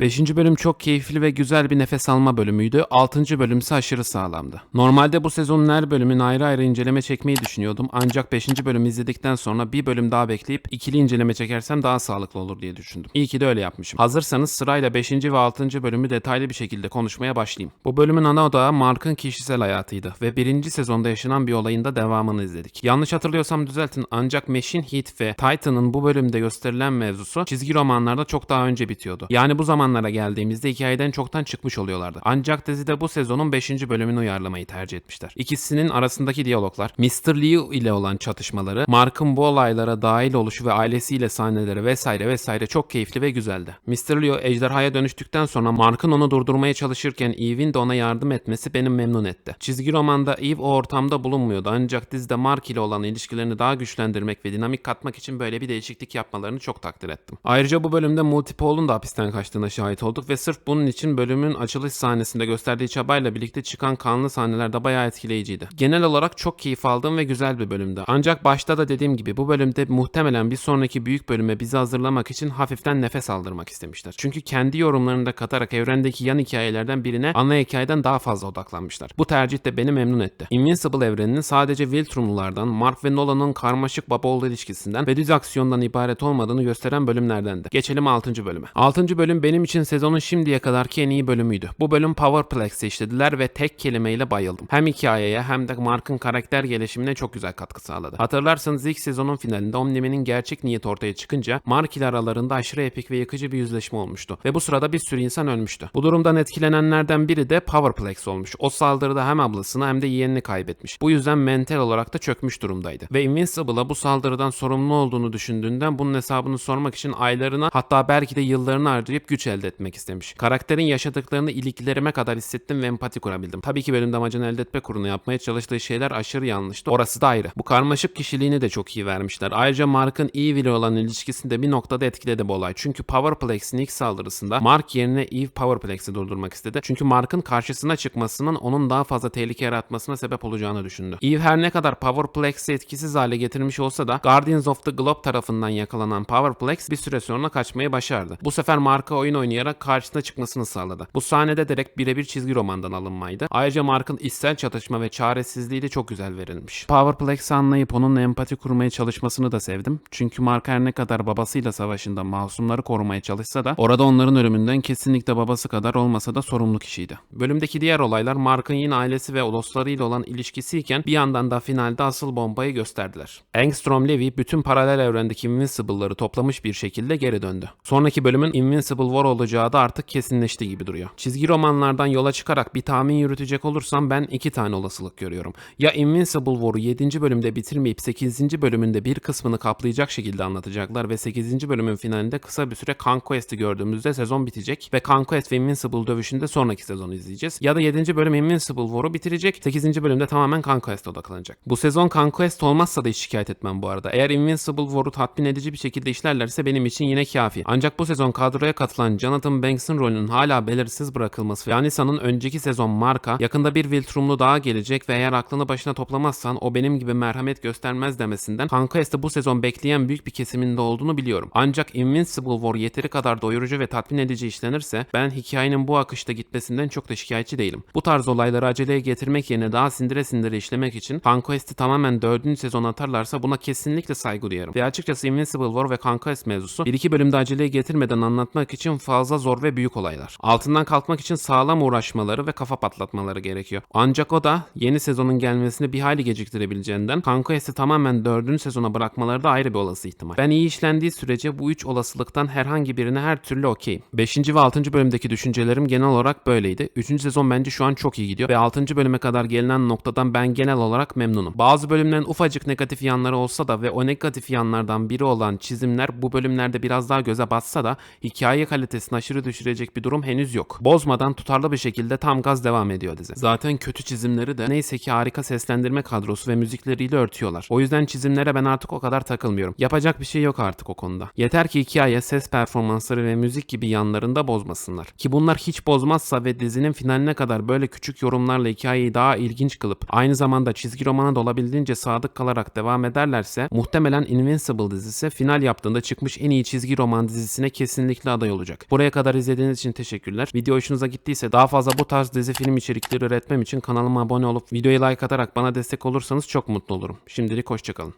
5. bölüm çok keyifli ve güzel bir nefes alma bölümüydü. 6. bölüm ise aşırı sağlamdı. Normalde bu sezonun her bölümün ayrı ayrı inceleme çekmeyi düşünüyordum. Ancak 5. bölümü izledikten sonra bir bölüm daha bekleyip ikili inceleme çekersem daha sağlıklı olur diye düşündüm. İyi ki de öyle yapmışım. Hazırsanız sırayla 5. ve 6. bölümü detaylı bir şekilde konuşmaya başlayayım. Bu bölümün ana odağı Mark'ın kişisel hayatıydı ve 1. sezonda yaşanan bir olayın da devamını izledik. Yanlış hatırlıyorsam düzeltin ancak Machine Heat ve Titan'ın bu bölümde gösterilen mevzusu çizgi romanlarda çok daha önce bitiyordu. Yani bu zamanlara geldiğimizde hikayeden çoktan çıkmış oluyorlardı. Ancak dizide bu sezonun 5. bölümünü uyarlamayı tercih etmişler. İkisinin arasındaki diyaloglar, Mr. Liu ile olan çatışmaları, Mark'ın bu olaylara dahil oluşu ve ailesiyle sahneleri vesaire vesaire çok keyifli ve güzeldi. Mr. Liu ejderhaya dönüştükten sonra Mark'ın onu durdurmaya çalışırken Eve'in de ona yardım etmesi beni memnun etti. Çizgi romanda Eve o ortamda bulunmuyordu ancak dizide Mark ile olan ilişkilerini daha güçlendirmek ve dinamik katmak için böyle bir değişiklik yapmalarını çok takdir ettim. Ayrıca bu bölümde Multipole'un da hapisten kaçtığına şahit olduk ve sırf bunun için bölümün açılış sahnesinde gösterdiği çabayla birlikte çıkan kanlı sahneler de bayağı etkileyiciydi. Genel olarak çok keyif aldığım ve güzel bir bölümdü. Ancak başta da dediğim gibi bu bölümde muhtemelen bir sonraki büyük bölüme bizi hazırlamak için hafiften nefes aldırmak istemişler. Çünkü kendi yorumlarını da katarak evrendeki yan hikayelerden birine ana hikayeden daha fazla odaklanmışlar. Bu tercih de beni memnun etti. Invincible evreninin sadece Viltrumlulardan, Mark ve Nolan'ın karmaşık baba oğul ilişkisinden ve düz aksiyondan ibaret olmadığını gösteren bölümlerdendi. Geçelim 6. bölüme. 6. bölüm benim için sezonun şimdiye kadarki en iyi bölümüydü. Bu bölüm Powerplex'e işlediler ve tek kelimeyle bayıldım. Hem hikayeye hem de Mark'ın karakter gelişimine çok güzel katkı sağladı. Hatırlarsanız ilk sezonun finalinde Omniman'in gerçek niyeti ortaya çıkınca Mark ile aralarında aşırı epik ve yıkıcı bir yüzleşme olmuştu. Ve bu sırada bir sürü insan ölmüştü. Bu durumdan etkilenenlerden biri de Powerplex olmuş. O saldırıda hem ablasını hem de yeğenini kaybetmiş. Bu yüzden mental olarak da çökmüş durumdaydı. Ve Invincible'a bu saldırıdan sorumlu olduğunu düşündüğünden bunun hesabını sormak için aylarını hatta belki de yıllarını harcayıp güç elde etmek istemiş. Karakterin yaşadıklarını iliklerime kadar hissettim ve empati kurabildim. Tabii ki bölümde amacını elde etme kuruna yapmaya çalıştığı şeyler aşırı yanlıştı. Orası da ayrı. Bu karmaşık kişiliğini de çok iyi vermişler. Ayrıca Mark'ın Eve ile olan ilişkisini de bir noktada etkiledi bu olay. Çünkü Powerplex'in ilk saldırısında Mark yerine Eve Powerplex'i durdurmak istedi. Çünkü Mark'ın karşısına çıkmasının onun daha fazla tehlike yaratmasına sebep olacağını düşündü. Eve her ne kadar Powerplex'i etkisiz hale getirmiş olsa da Guardians of the Globe tarafından yakalanan Powerplex bir süre sonra kaçmayı başardı. Bu sefer Mark'a oyun oynayarak karşısına çıkmasını sağladı. Bu sahnede direkt birebir çizgi romandan alınmaydı. Ayrıca Mark'ın içsel çatışma ve çaresizliği de çok güzel verilmiş. Powerplex'i anlayıp onunla empati kurmaya çalışmasını da sevdim. Çünkü Mark her ne kadar babasıyla savaşında masumları korumaya çalışsa da orada onların ölümünden kesinlikle babası kadar olmasa da sorumlu kişiydi. Bölümdeki diğer olaylar Mark'ın yine ailesi ve dostlarıyla olan ilişkisiyken bir yandan da finalde asıl bombayı gösterdiler. Angstrom Levy bütün paralel evrendeki Invincible'ları toplamış bir şekilde geri döndü. Sonraki bölümün Invincible War olacağı da artık kesinleşti gibi duruyor. Çizgi romanlardan yola çıkarak bir tahmin yürütecek olursam ben iki tane olasılık görüyorum. Ya Invincible War'u 7. bölümde bitirmeyip 8. bölümünde bir kısmını kaplayacak şekilde anlatacaklar ve 8. bölümün finalinde kısa bir süre Conquest'i gördüğümüzde sezon bitecek ve Conquest ve Invincible dövüşünde sonraki sezonu izleyeceğiz. Ya da 7. bölüm Invincible War'u bitirecek, 8. bölümde tamamen Conquest'e odaklanacak. Bu sezon Conquest olmazsa da hiç şikayet etmem bu arada. Eğer Invincible War'u tatmin edici bir şekilde işlerlerse benim için yine kafi. Ancak bu sezon kadroya katılan Jonathan Banks'ın rolünün hala belirsiz bırakılması ve Anisa'nın önceki sezon Mark'a yakında bir Viltrumlu daha gelecek ve eğer aklını başına toplamazsan o benim gibi merhamet göstermez demesinden Conquest'te bu sezon bekleyen büyük bir kesiminde olduğunu biliyorum. Ancak Invincible War yeteri kadar doyurucu ve tatmin edici işlenirse ben hikayenin bu akışta gitmesinden çok da şikayetçi değilim. Bu tarz olayları aceleye getirmek yerine daha sindire sindire işlemek için Conquest'i tamamen 4. sezon atarlarsa buna kesinlikle saygı duyarım. Ve açıkçası Invincible War ve Conquest mevzusu bir iki bölümde aceleye getirmeden anlatmak için fazla zor ve büyük olaylar. Altından kalkmak için sağlam uğraşmaları ve kafa patlatmaları gerekiyor. Ancak o da yeni sezonun gelmesini bir hayli geciktirebileceğinden Conquest'i tamamen 4. sezona bırakmaları da ayrı bir olası ihtimal. Ben iyi işlendiği sürece bu üç olasılıktan herhangi birine her türlü okeyim. 5. ve 6. bölümdeki düşüncelerim genel olarak böyleydi. 3. sezon bence şu an çok iyi gidiyor ve 6. bölüme kadar gelinen noktadan ben genel olarak memnunum. Bazı bölümlerin ufacık negatif yanları olsa da ve o negatif yanlardan biri olan çizimler bu bölümlerde biraz daha göze batsa da hikaye kalitesini aşırı düşürecek bir durum henüz yok. Bozmadan tutarlı bir şekilde tam gaz devam ediyor dizi. Zaten kötü çizimleri de neyse ki harika seslendirme kadrosu ve müzikleriyle örtüyorlar. O yüzden çizimlere ben artık o kadar takılmıyorum. Yapacak bir şey yok artık o konuda. Yeter ki hikaye, ses performansları ve müzik gibi yanlarında bozmasınlar. Ki bunlar hiç bozmazsa ve dizinin finaline kadar böyle küçük yorumlarla hikayeyi daha ilginç kılıp aynı zamanda çizgi romana da olabildiğince sadık kalarak devam ederlerse muhtemelen Invincible dizisi final yaptığında çıkmış en iyi çizgi roman dizisine kesinlikle aday olacak. Buraya kadar izlediğiniz için teşekkürler. Video hoşunuza gittiyse daha fazla bu tarz dizi film içerikleri üretmem için kanalıma abone olup videoya like atarak bana destek olursanız çok mutlu olurum. Şimdilik hoşçakalın.